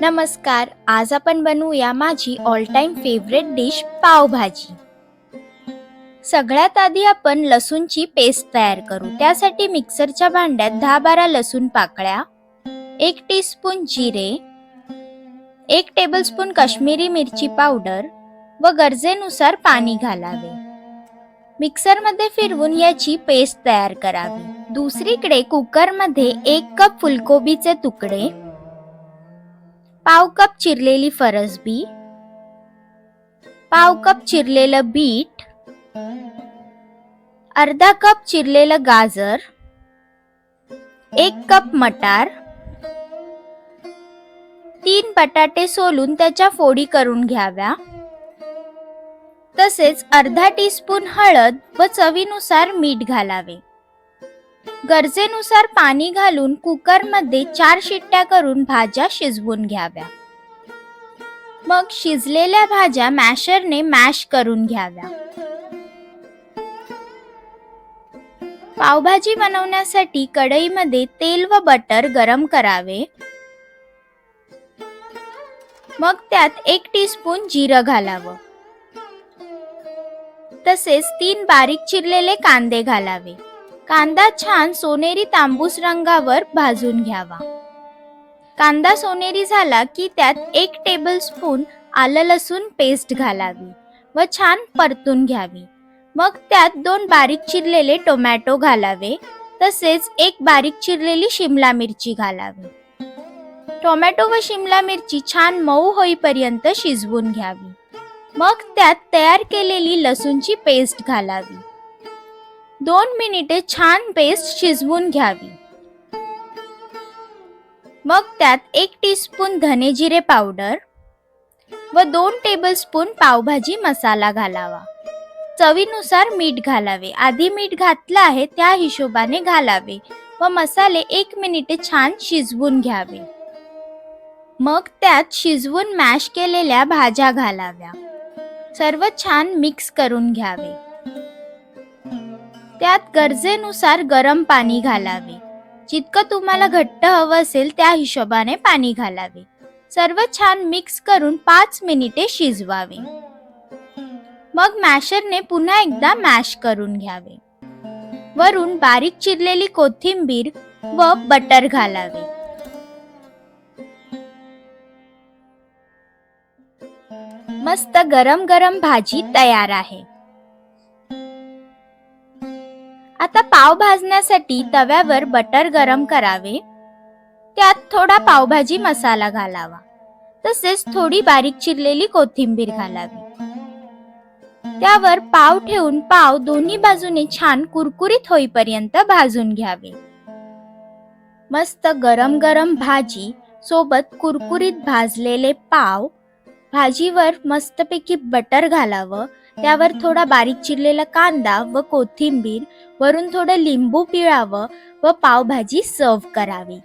नमस्कार आज आपण बनवूया माझी all time favourite dish pav bhaji. सगळ्यात आधी आपण लसूणची पेस्ट तयार करू. त्यासाठी मिक्सरच्या भांड्यात दहा बारा लसूण पाकळ्या एक टीस्पून जिरे एक टेबलस्पून काश्मीरी मिरची पावडर व गरजेनुसार पाणी घालावे. मिक्सरमध्ये फिरवून याची पेस्ट तयार करावी. दुसरीकडे कुकरमध्ये एक कप फुलकोबीचे तुकडे पाव कप चिरलेली फरसबी पाव कप चिरलेलं बीट अर्धा कप चिरलेलं गाजर एक कप मटार तीन बटाटे सोलून त्याच्या फोडी करून घ्याव्या. तसेच अर्धा टीस्पून हळद व चवीनुसार मीठ घालावे. गरजेनुसार पाणी घालून कुकरमध्ये चार शिट्ट्या करून भाज्या शिजवून घ्याव्या. मग शिजलेल्या भाज्या मॅशरने मॅश करून घ्याव्या. पावभाजी बनवण्यासाठी कढईमध्ये तेल व बटर गरम करावे. मग त्यात एक टीस्पून जिरं घालावं. तसेच तीन बारीक चिरलेले कांदे घालावे. कांदा छान सोनेरी तांबूस रंगावर भाजून घ्यावा. कांदा सोनेरी झाला की त्यात एक टेबल स्पून आलं लसूण पेस्ट घालावी व छान परतून घ्यावी. मग त्यात दोन बारीक चिरलेले टोमॅटो घालावे तसेच एक बारीक चिरलेली शिमला मिरची घालावी. टोमॅटो व शिमला मिरची छान मऊ होईपर्यंत शिजवून घ्यावी. मग त्यात तयार केलेली लसूणची पेस्ट घालावी. दोन मिनिटे छान पेस्ट शिजवून घ्यावी. मग त्यात एक टीस्पून धने जिरे पावडर व दोन टेबलस्पून पावभाजी मसाला घालावा. चवीनुसार मीठ घालावे. आधी मीठ घातलं आहे त्या हिशोबाने घालावे व मसाले एक मिनिटे छान शिजवून घ्यावे. मग त्यात शिजवून मॅश केलेल्या भाज्या घालाव्या. सर्व छान मिक्स करून घ्यावे. त्यात गरजेनुसार गरम पाणी घालावे. जितकं तुम्हाला घट्ट हवं असेल त्या हिशोबाने पाणी घालावे. सर्व छान मिक्स करून पाच मिनिटे शिजवावे. मग मॅशरने पुन्हा एकदा मॅश करून घ्यावे. वरून बारीक चिरलेली कोथिंबीर व बटर घालावे. मस्त गरम गरम भाजी तयार आहे. पाव भाजण्यासाठी तव्यावर बटर गरम करावे. त्यात थोडा पावभाजी मसाला घालावा. तसेच थोडी बारीक चिरलेली कोथिंबीर घालावी. त्यावर पाव ठेवून पाव दोन्ही बाजूने छान कुरकुरीत होईपर्यंत भाजून घ्यावे. मस्त गरम गरम भाजी सोबत कुरकुरीत भाजलेले पाव भाजीवर मस्तपैकी बटर घालावं त्यावर थोडा बारीक चिरलेला कांदा व कोथिंबीर वरून थोडं लिंबू पिळावं व पावभाजी सर्व करावी.